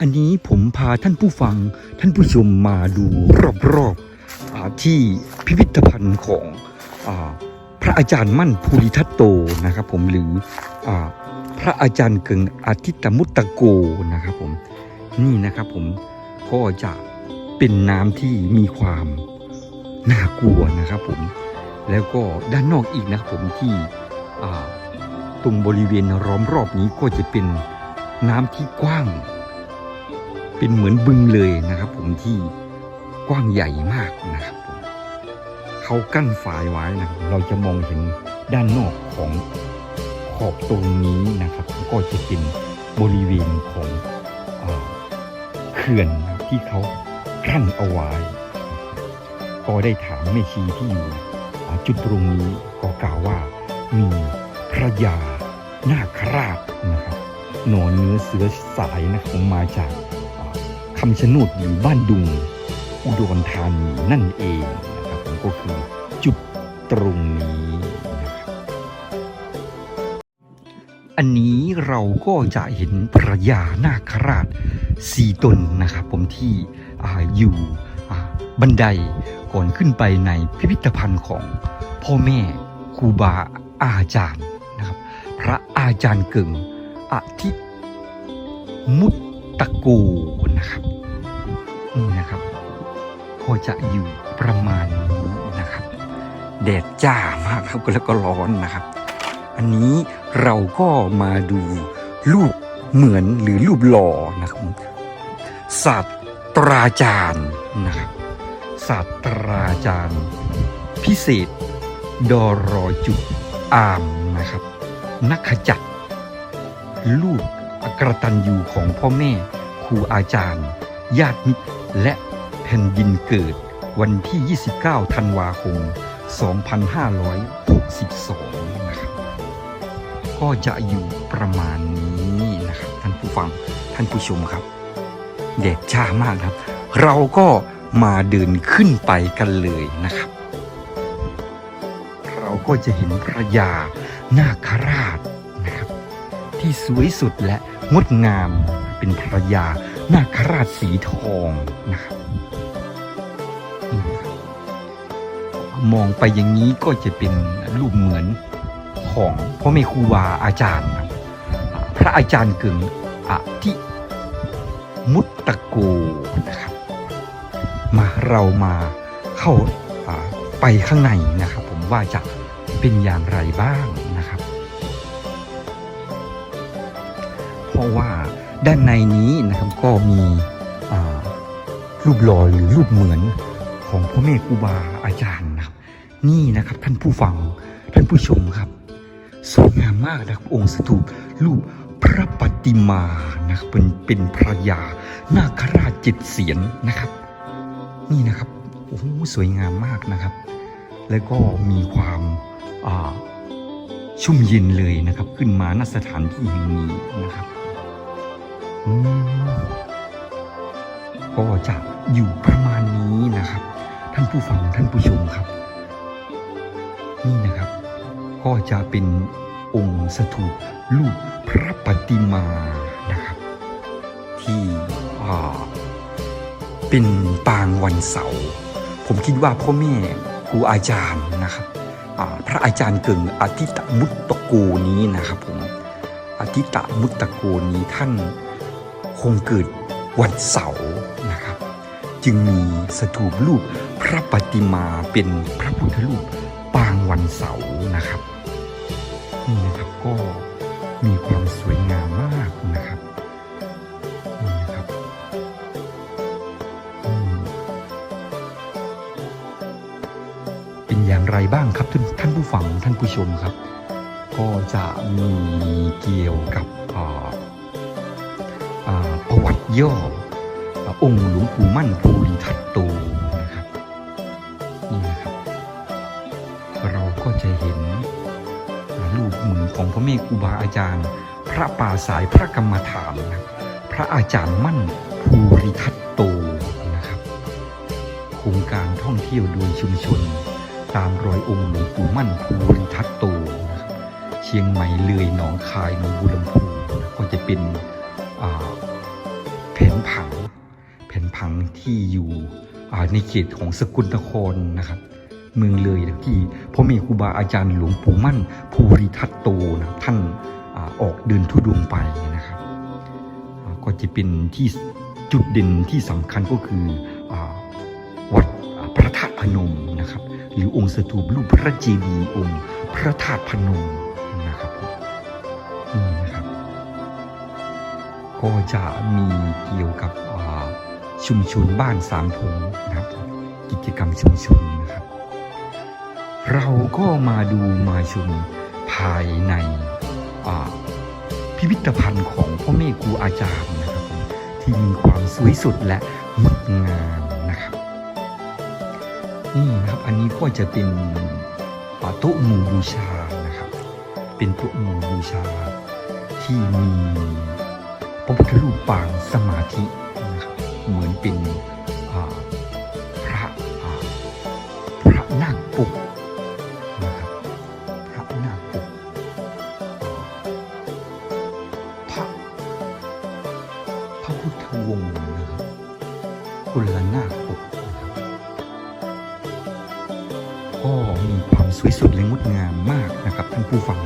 อันนี้ผมพาท่านผู้ฟังท่านผู้ชมมาดูรอบๆที่พิพิธภัณฑ์ของอพระอาจารย์มั่นภูริทัตโตนะครับผมหรืออพระอาจารย์เกิงอาทิตมุตตะโกนะครับผมนี่นะครับผมก็จะเป็นน้ำที่มีความน่ากลัวนะครับผมแล้วก็ด้านนอกอีกนะครับผมที่ตรงบริเวณล้อมรอบนี้ก็จะเป็นน้ำที่กว้าง เป็นเหมือนบึงเลยนะครับ ผมที่กว้างใหญ่มากนะครับผมเขากั้นฝายไว้นะเราจะมองเห็นด้านนอกของขอบตรงนี้นะครับ ก็จะเป็นบริเวณของอเขื่อนนะที่เขากั้นเอาไว้ ก็ได้ถามแม่ชีที่อยู่จุดตรงนี้ก็กล่าวว่ามีพระยานาคราชนะครับหนอนเนื้อเสือสายนะผมมาจากำชะโนดอยู่บ้านดุง อุดรธานีนั่นเองนะครับผมก็คือจุดตรงนี้นะครับอันนี้เราก็จะเห็นพระยานาคราชสี่ตนนะครับผมที่ออยู่บันไดก่อนขึ้นไปในพิพิธภัณฑ์ของพ่อแม่ครูบาอาจารย์นะครับพระอาจารย์เก่งอาทิมุตตะโกนะครับ นี่นะครับก็จะอยู่ประมาณนี้นะครับ แดดจ้ามากครับแล้วก็ร้อนนะครับ อันนี้เราก็มาดูรูปเหมือนหรือรูปหล่อนะครับศาสตราจารย์นะครับศาสตราจารย์ พิเศษ ดอรอจุอามนะครับ นักขจัดลูกอกระตันยูของพ่อแม่ครูอาจารย์ ญาติมิตร และแผ่นดินเกิดวันที่ 29 ธันวาคม 2562 นะครับ ก็จะอยู่ประมาณนี้นะครับ ท่านผู้ฟังท่านผู้ชมครับแดดจ้ามากครับ เราก็มาเดินขึ้นไปกันเลยนะครับ เราก็จะเห็นพระยานาคราชนะครับ ที่สวยสุดและงดงามเป็นพระยา นาคราชสีทองนะครับมองไปอย่างนี้ก็จะเป็นรูปเหมือนของพ่อแม่ครูบาอาจารย์ พระอาจารย์กึ่งอธิมุตตะโกนะครับ มาเรามาเข้าไปข้างในนะครับ ผมว่าจะเป็นอย่างไรบ้างนะครับ เพราะว่า ด้านในนี้นะครับก็มีรูปหล่อหรือรูปเหมือนของพ่อแม่ครูบาอาจารย์นะครับ นี่นะครับท่านผู้ฟังท่านผู้ชมครับสวยงามมากนะครับองค์สถูปรูปพระปฏิมานะครับเป็นเป็นพระยานาคราชเจ็ดเสียนนะครับ นี่นะครับโอ้โหสวยงามมากนะครับ แล้วก็มีความชุ่มเย็นเลยนะครับ ขึ้นมาณสถานที่แห่งนี้นะครับ ก็จะอยู่ประมาณนี้นะครับ ท่านผู้ฟังท่านผู้ชมครับ นี่นะครับ ก็จะเป็นองค์สถูปรูปพระปฏิมานะครับ ที่เป็นปางวันเสาร์ผมคิดว่าพ่อแม่ครูอาจารย์นะครับพระอาจารย์เกิงอาทิตมุตตะโกนี้นะครับผมอาทิตมุตตะโกนี้ท่าน คงเกิดวันเสาร์นะครับ จึงมีสถูปรูปพระปฏิมาเป็นพระพุทธรูปปางวันเสาร์นะครับนี่นะครับก็มีความสวยงามมากนะครับนี่นะครับเป็นอย่างไรบ้างครับท่านท่านผู้ฟังท่านผู้ชมครับ ก็จะมีเกี่ยวกับ ย่อองค์หลวงปู่มั่นภูริทัตโตนะครับนี่นะครับ เราก็จะเห็นรูปเหมือนของพระเมฆครูบาอาจารย์ พระป่าสายพระกรรมฐานนะครับพระอาจารย์มั่นภูริทัตโตนะครับโครงการท่องเที่ยวโดยชุมชน ตามรอยองค์หลวงปู่มั่นภูริทัตโตเชียงใหม่เลยหนองคายหนองบัวลำพูนะก็จะเป็นอ่า ผนผังแผ่นผังที่อยู่ในเขตของสกุลนครนะครับ เมืองเลยนะที่พ่อแม่ครูบาอาจารย์หลวงปู่มั่น ภูริทัตโตนะท่านอาออกเดินทุดงไปนะครับก็จะเป็นที่จุดเด่นที่สำคัญก็คืออวัดพระธาตุพนมนะครับ หรือองค์สถูปรูปพระเจดีย์องค์พระธาตุพนมนะครับนี่นะครับ ก็จะมีเกี่ยวกับชุมชนบ้านสามพงนะครับกิจกรรมชุมชนนะครับ เราก็มาดูมาชมภายในพิพิธภัณฑ์ของพ่อแม่ครูอาจารย์นะครับ ที่มีความสวยสุดและงดงามนะครับนี่นะครับอันนี้ก็จะเป็นโต๊ะหมู่บูชานะครับ เป็นโต๊ะหมู่บูชาที่มี พระพุทธรูปปางสมาธินะครับเหมือนเป็นพระพระนาคปกนะครับพระนาคปกพระพระพุทธวงศ์นะครับคนลนาคปกนะครับก็มีความสวยสดและงดงามมากนะครับท่านผู้ฟัง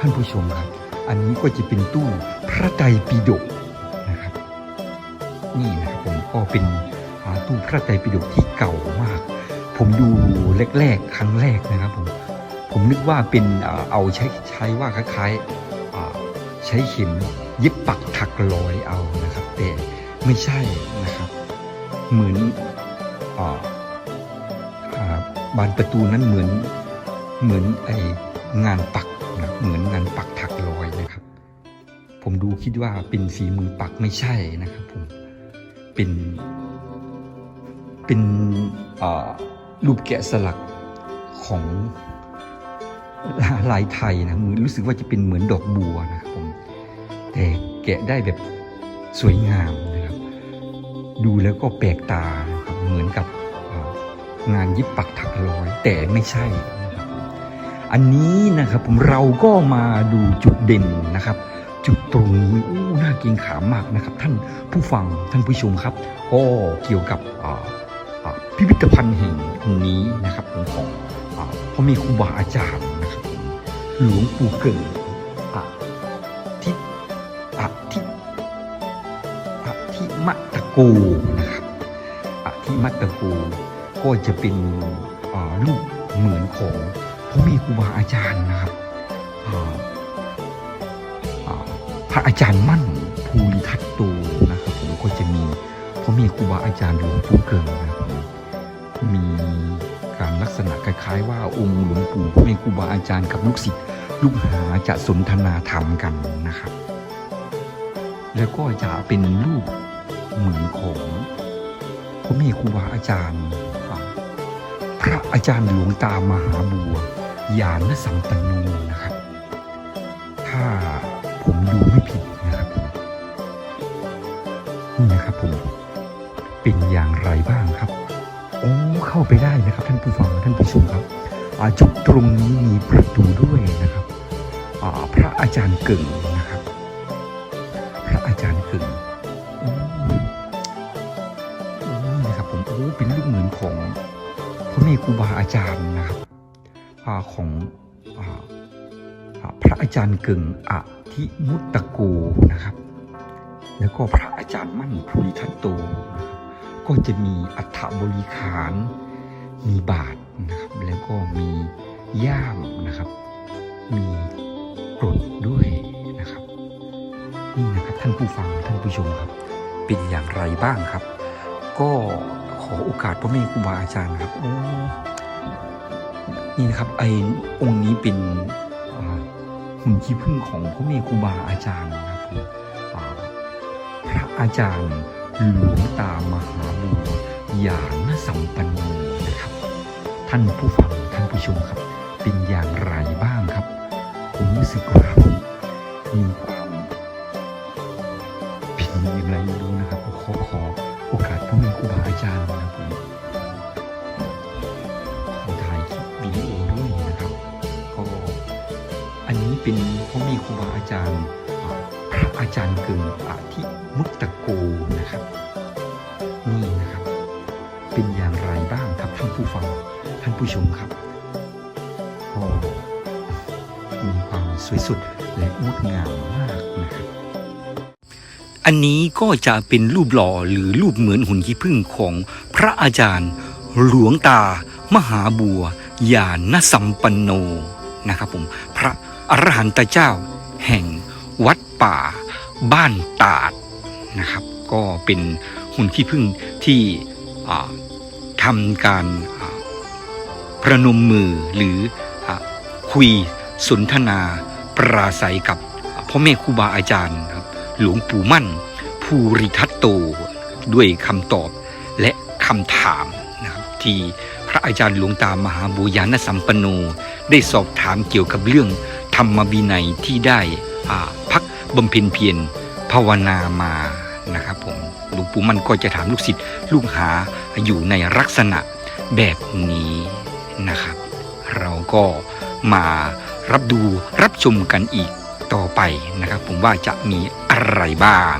ท่านผู้ชมครับ อันนี้ก็จะเป็นตู้พระไตรปิฎก ก็เป็นตู้พระไตรปิฎกที่เก่ามาก ผมดูแรกๆครั้งแรกนะครับผมผมนึกว่าเป็นเอาใช้ใช้ว่าคล้ายๆใช้เข็มเย็บปักถักร้อยเอานะครับแต่ไม่ใช่นะครับ เหมือนออบานประตูนั้นเหมือนเหมือนไองานปักนะเหมือนงานปักถักรอยนะครับ ผมดูคิดว่าเป็นฝีมือปักไม่ใช่นะครับผม เป็น เป็นรูปแกะสลักของลายไทยนะมือรู้สึกว่าจะเป็นเหมือนดอกบัวนะครับผมแต่แกะได้แบบสวยงามนะครับ ดูแล้วก็แปลกตานะครับเหมือนกับงานยิบปักถักร้อยแต่ไม่ใช่นะครับอันนี้นะครับผมเราก็มาดูจุดเด่นนะครับ จุดตรงนี้โอ้น่าเกรงขามมากนะครับ ท่านผู้ฟังท่านผู้ชมครับก็เกี่ยวกับพิพิธภัณฑ์แห่งนี้นะครับของอาพ่อแม่ครูบาอาจารย์นะครับหลวงปู่เกิดอ่ทิอทิอทิมะตะโกนะครับอทิมะตะโกก็จะเป็นอ่ารูปเหมือนของพ่อแม่ครูบาอาจารย์นะครับ ระอาจารย์มั่นภูริทัตโตนะครับผมก็จะมีพ่อแม่ครูบาอาจารย์หลวงปู่เกิงนะครับมีการลักษณะคล้ายๆ ว่าองค์หลวงปู่พ่อแม่ครูบาอาจารย์กับลูกศิษย์ลูกหาจะสนทนาธรรมกันนะครับ แล้วก็จะเป็นรูปเหมือนของพ่อแม่ครูบาอาจารย์ พระอาจารย์หลวงตามหาบัวยานสัมปันโนนะครับ ถ้าผมดูไม่ อ้เข้าไปได้นะครับ ท่านผู้ฟังท่านผู้ชมครับจุดตรงนี้มีประตูด้วยนะครับพระอาจารย์เก่งนะครับ พระอาจารย์เก่งนี่นะครับผมโอ้เป็นรูปเหมือนของพระแม่ครูบาอาจารย์นะครับอของอพระอาจารย์เก่งอะทิมุตตะโกนะครับ แล้วก็พระอาจารย์มั่นภูริทัตโตนะครับ ก็จะมีอัฐบริขาร มีบาทนะครับ แล้วก็มีย่ามนะครับ มีกรดด้วยนะครับ นี่นะครับท่านผู้ฟังท่านผู้ชมครับ เป็นอย่างไรบ้างครับ ก็ขอโอกาสพระแม่ครูบาอาจารย์ครับโอ้นี่นะครับไอองค์นี้เป็นหุ่นขี้ผึ้งของพ่อแม่ครูบาอาจารย์นะครับพระอาจารย์ หลวงตามหาบัวยานสัมปันโนนะครับ ท่านผู้ฟังท่านผู้ชมครับ เป็นอย่างไรบ้างครับ ผมรู้สึกว่าผมมีความเป็นอย่างไรไม่รู้นะครับขอขอโอกาสพ่อแม่ครูบาอาจารย์นะผมถ่ายคลิปวิดีโอด้วยนะครับก็อันนี้เป็นพ่อแม่ครูบาอาจารย์ อาจารย์เกิงอาทิมุตตะโกนะครับ นี่นะครับ เป็นอย่างไรบ้างครับท่านผู้ฟังท่านผู้ชมครับก็มีความสวยสุดและงดงามมากนะครับอันนี้ก็จะเป็นรูปหล่อหรือรูปเหมือนหุ่นขี้ผึ้งของพระอาจารย์ หลวงตา มหาบัวยานสัมปันโนนะครับผมพระอรหันตเจ้า แห่งวัดป่า บ้านตาดนะครับ ก็เป็นหุ่นขี้ผึ้งที่ทำการประนมมือหรืออคุยสนทนาปราศัยกับพ่อแม่ครูบาอาจารย์ครับหลวงปู่มั่น ภูริทัตโต ด้วยคำตอบและคำถามนะครับที่พระอาจารย์หลวงตามหาบุญาณสัมปันโน ได้สอบถามเกี่ยวกับเรื่องธรรมวินัยที่ได้อา บำเพ็ญเพียรภาวนามานะครับผมหลวงปู่มันก็จะถามลูกศิษย์ลูกหาอยู่ในลักษณะแบบนี้นะครับ เราก็มารับดูรับชมกันอีกต่อไปนะครับ ผมว่าจะมีอะไรบ้าง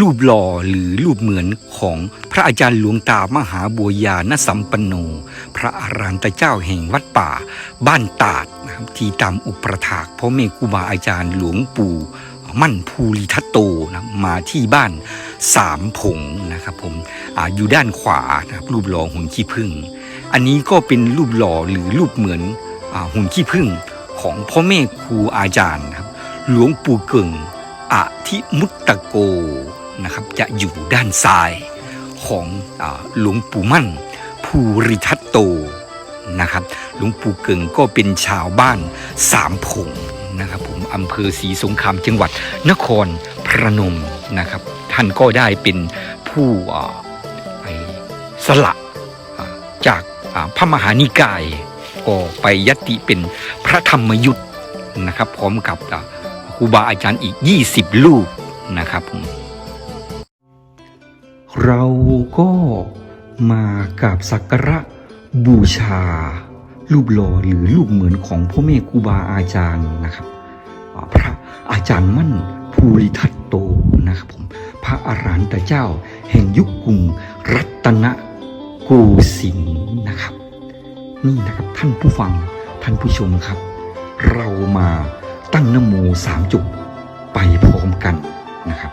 รูปหล่อหรือรูปเหมือนของพระอาจารย์หลวงตามหาบัวยานสัมปันโน พระอรันตเจ้าแห่งวัดป่า บ้านตาดนะครับที่ตามอุปถากพ่อแม่ครูบาอาจารย์หลวงปู่มั่นภูริทัตโตนะมาที่บ้านสามผงนะครับผมออยู่ด้านขวานะครับรูปหล่อหุ่นขี้ผึ้งอันนี้ก็เป็นรูปหล่อหรือรูปเหมือนอหุ่นขี้ผึ้งของพ่อแม่ครูอาจารย์นะครับหลวงปู่เก่งอธิมุตตะโก นะครับจะอยู่ด้านซ้ายของอหลวงปู่มั่น ภูริทัตโตนะครับหลวงปู่เก่งก็เป็นชาวบ้านสามผงนะครับผมอำเภอศรีสงครามจังหวัดนครพนมนะครับ ท่านก็ได้เป็นผู้สละจากพระมหานิกาย ก็ไปยติเป็นพระธรรมยุทธ์นะครับ พร้อมกับครูบาอาจารย์อีก 20 ลูกนะครับผม เราก็มากราบสักการะบูชา รูปหล่อหรือรูปเหมือนของพ่อแม่ครูบาอาจารย์นะครับ พระอาจารย์มั่นภูริทัตโตนะครับผมพระอรหันตเจ้า แห่งยุคกรุงรัตนโกสินทร์นะครับ นี่นะครับท่านผู้ฟังท่านผู้ชมครับ เรามาตั้งนโมสามจุดไปพร้อมกันนะครับ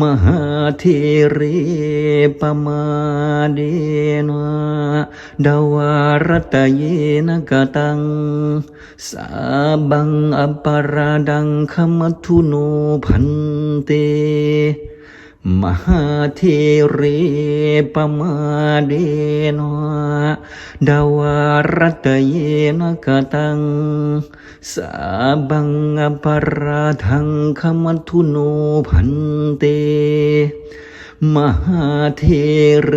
มหาเทเรปมาเดนะดาวารตเยนกตัง สาบังอปาราดังขมทุโนพันเต มหาเทเรปมาเดนะดาวารตเยนะกตังสาบังอปาราทังขมัทุโนพันเต มหาเทเร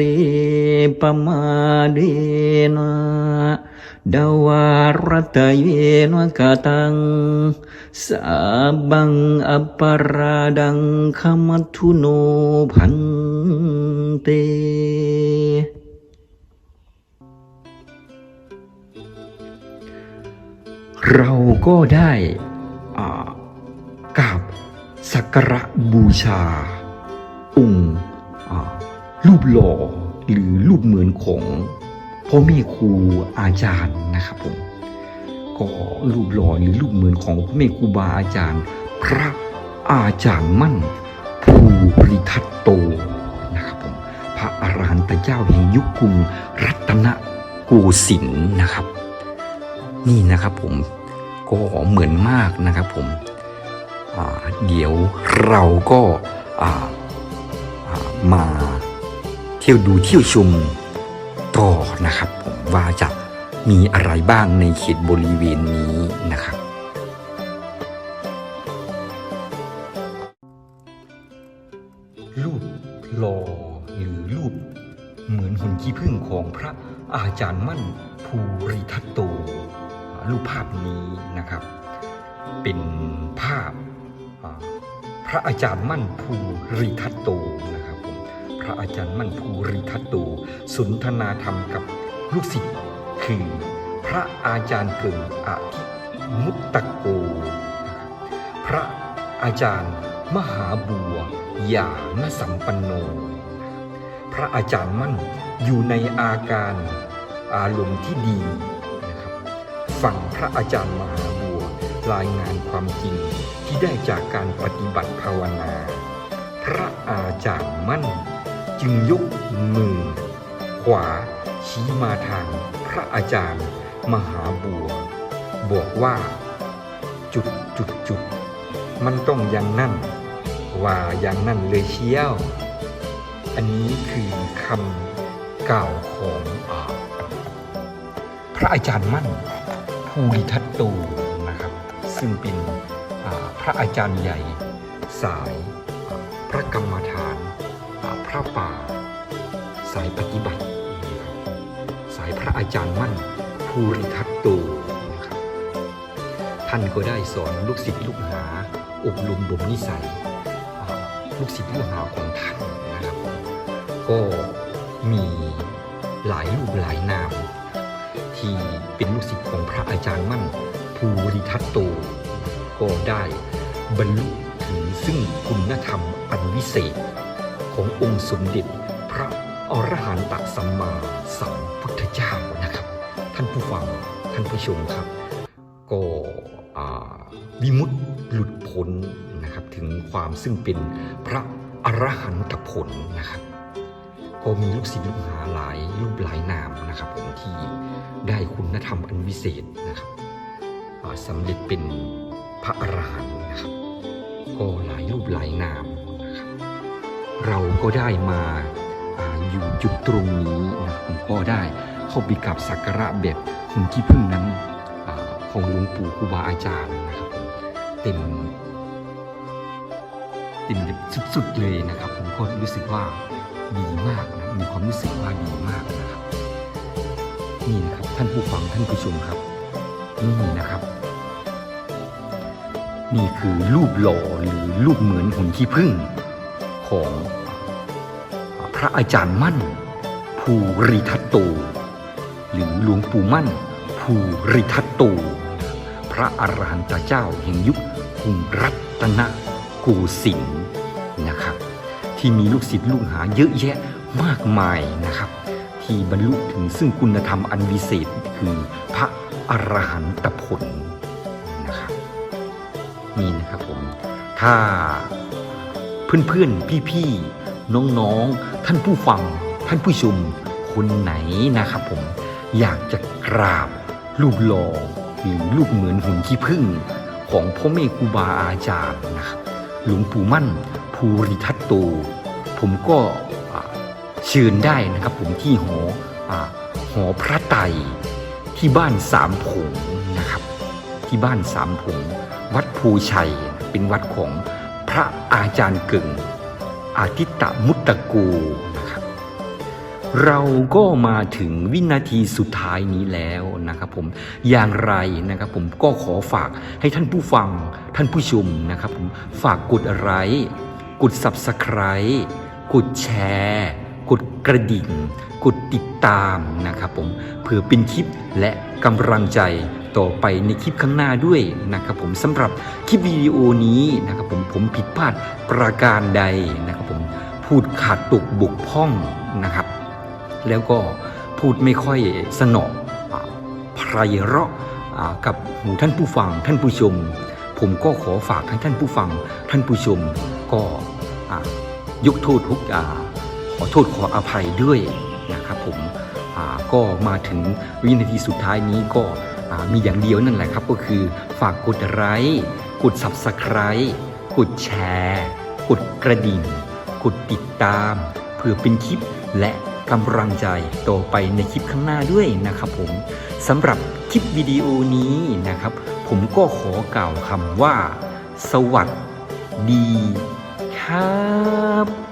ปมาเดนะ ดาวารตเยนะกตังสาบังอปาราดังขมัทุโนพันเตเราก็ได้กราบสักการะบูชา องค์รูปหล่อหรือรูปเหมือนของ พ่อแม่ครูอาจารย์นะครับผมก็รูปหล่อหรือรูปเหมือนของพ่อแม่ครูบาอาจารย์ พระอาจารย์มั่นภูริทัตโตนะครับผมพระอรหันตเจ้าแห่งยุคกรุงรัตนโกสินทร์นะครับ นี่นะครับผมก็เหมือนมากนะครับผมเดี๋ยวเราก็ามาเที่ยวดูเที่ยวชม ต่อนะครับผมว่าจะมีอะไรบ้างในเขตบริเวณนี้นะครับ รูปหล่อหรือรูป เหมือนหุ่นขี้ผึ้งของพระอาจารย์มั่นภูริทัตโต รูปภาพนี้นะครับ เป็นภาพพระอาจารย์มั่นภูริทัตโตนะครับ ระอาจารย์มั่นภูริทัตโตสนทนาธรรมกับลูกศิษย์คือพระอาจารย์เกิงอาทิมุตตะโก พระอาจารย์มหาบัว ยานสัมปันโน พระอาจารย์มั่นอยู่ในอาการอารมณ์ที่ดีนะครับฟังพระอาจารย์มหาบัวรายงานความจริงที่ได้จากการปฏิบัติภาวนา พระอาจารย์มั่น จึงยกมือ ขวาชี้มาทางพระอาจารย์ มหาบัว บอกว่า จุดจุดจุดมันต้องอย่างนั่น ว่าอย่างนั่นเลยเชี่ยว อันนี้คือคำกล่าวของอาพระอาจารย์มั่นภูริทัตโตนะครับ ซึ่งเป็นพระอาจารย์ใหญ่ สายพระกรรมฐาน พระป่า สายปฏิบัตินะครับสายพระอาจารย์มั่นภูริทัตโตนะครับท่านก็ได้สอนลูกศิษย์ลูกหา อบรมบ่มนิสัย ลูกศิษย์ลูกหาของท่านนะครับ ก็มีหลายรูปหลายนาม ที่เป็นลูกศิษย์ของพระอาจารย์มั่นภูริทัตโต ก็ได้บรรลุถึงซึ่งคุณธรรมอันวิเศษ ขององค์สมเด็จพระอรหันตสัมมาสัมพุทธเจ้านะครับ ท่านผู้ฟังท่านผู้ชมครับ ก็วิมุตติหลุดพ้นนะครับถึงความซึ่งเป็นพระอรหันตผลนะครับก็มีลูกศิษย์ลูกหาหลายรูปหลายนามนะครับผมที่ได้คุณธรรมอันวิเศษนะครับสำเร็จเป็นพระอรหันต์นะครับ ก็หลายรูปหลายนาม เราก็ได้มาอยู่จุดตรงนี้นะครับผมก็ได้เข้าไปกราบสักการะแบบหุ่นขี้ผึ้งนั้นอของหลวงปู่ครูบาอาจารย์นะครับเต็มเต็มแบบสุดๆเลยนะครับ ผมก็รู้สึกว่าดีมากนะมีความรู้สึกว่าดีมากนะครับนี่นะครับท่านผู้ฟังท่านผู้ชมครับนี่นะครับ นี่คือรูปหล่อหรือรูปเหมือนหุ่นขี้ผึ้ง ของพระอาจารย์มั่น ภูริทัตโต หรือหลวงปู่มั่น ภูริทัตโต พระอรหันตเจ้าแห่งยุคกรุงรัตนโกสินทร์นะครับ ที่มีลูกศิษย์ลูกหาเยอะแยะมากมายนะครับ ที่บรรลุถึงซึ่งคุณธรรมอันวิเศษคือพระอรหันตผลนะครับนี่นะครับผมถ้า เพื่อนๆ พี่ๆ น้องๆ ท่านผู้ฟัง ท่านผู้ชม คนไหนนะครับผม อยากจะกราบรูปหล่อหรือรูปเหมือนหุ่นขี้ผึ้งของพ่อแม่ครูบาอาจารย์นะครับหลวงปู่มั่นภูริทัตโต ผมก็อ่าเชิญได้นะครับผมที่หออหอพระไตรที่บ้านสามผงนะครับ ที่บ้านสามผงวัดภูชัยเป็นวัดของ พระอาจารย์เก่งอาทิตตมุตตะโกนะครับเราก็มาถึงวินาทีสุดท้ายนี้แล้วนะครับผมอย่างไรนะครับผมก็ขอฝากให้ท่านผู้ฟังท่านผู้ชมนะครับผมฝากกดไลค์กด Subscribe กดแชร์ กดกระดิ่ง กดติดตามนะครับผมเพื่อเป็นคลิปและกำลังใจ ต่อไปในคลิปข้างหน้าด้วยนะครับผมสำหรับคลิปวิดีโอนี้นะครับผมผมผิดพลาดประการใดนะครับผมพูดขาดตกบกพร่องนะครับ แล้วก็พูดไม่ค่อยสนอไพเราะกับหูท่านผู้ฟังท่านผู้ชม ผมก็ขอฝากให้ท่านผู้ฟังท่านผู้ชมก็ยกโทษทุกอ่าขอโทษขออภัยด้วยนะครับผมก็มาถึงวินาทีสุดท้ายนี้ก็ มีอย่างเดียวนั่นแหละครับ ก็คือฝากกดไลค์กด Subscribe กดแชร์ กดกระดิ่ง กดติดตาม เพื่อเป็นคลิปและกำลังใจต่อไปในคลิปข้างหน้าด้วยนะครับผมสำหรับคลิปวิดีโอนี้นะครับ ผมก็ขอกล่าวคำว่า สวัสดีครับ